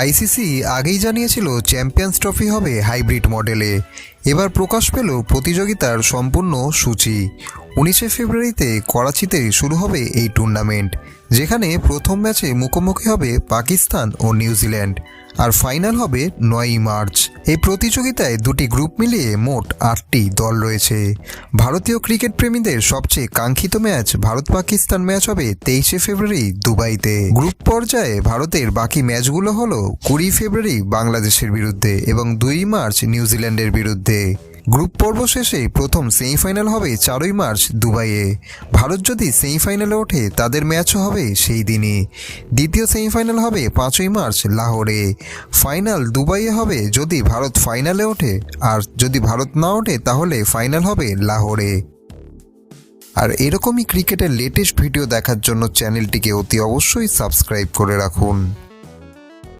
ICC আগেই জানিয়েছিল champions trophy হবে হাইব্রিড মডেলে। এবার প্রকাশ পেল প্রতিযোগিতার সম্পূর্ণ সূচি। উনিশে ফেব্রুয়ারিতে করাচিতে শুরু হবে এই টুর্নামেন্ট, যেখানে প্রথম ম্যাচে মুখোমুখি হবে পাকিস্তান ও নিউজিল্যান্ড, আর ফাইনাল হবে নয়ই মার্চ। এই প্রতিযোগিতায় দুটি গ্রুপ মিলিয়ে মোট আটটি দল রয়েছে। ভারতীয় ক্রিকেট প্রেমীদের সবচেয়ে কাঙ্ক্ষিত ম্যাচ ভারত পাকিস্তান ম্যাচ হবে তেইশে ফেব্রুয়ারি দুবাইতে। গ্রুপ পর্যায়ে ভারতের বাকি ম্যাচগুলো হলো কুড়ি ফেব্রুয়ারি বাংলাদেশের বিরুদ্ধে এবং দুই মার্চ নিউজিল্যান্ডের বিরুদ্ধে। গ্রুপ পর্ব শেষে প্রথম সেমিফাইনাল হবে চারই মার্চ দুবাইয়ে। ভারত যদি সেমিফাইনালে ওঠে, তাদের ম্যাচও হবে সেই দিনই দ্বিতীয় সেমিফাইনাল হবে পাঁচই মার্চ লাহোরে। ফাইনাল দুবাইয়ে হবে যদি ভারত ফাইনালে ওঠে, আর যদি ভারত না ওঠে, তাহলে ফাইনাল হবে লাহোরে। আর এরকমই ক্রিকেটের লেটেস্ট ভিডিও দেখার জন্য চ্যানেলটিকে অতি অবশ্যই সাবস্ক্রাইব করে রাখুন।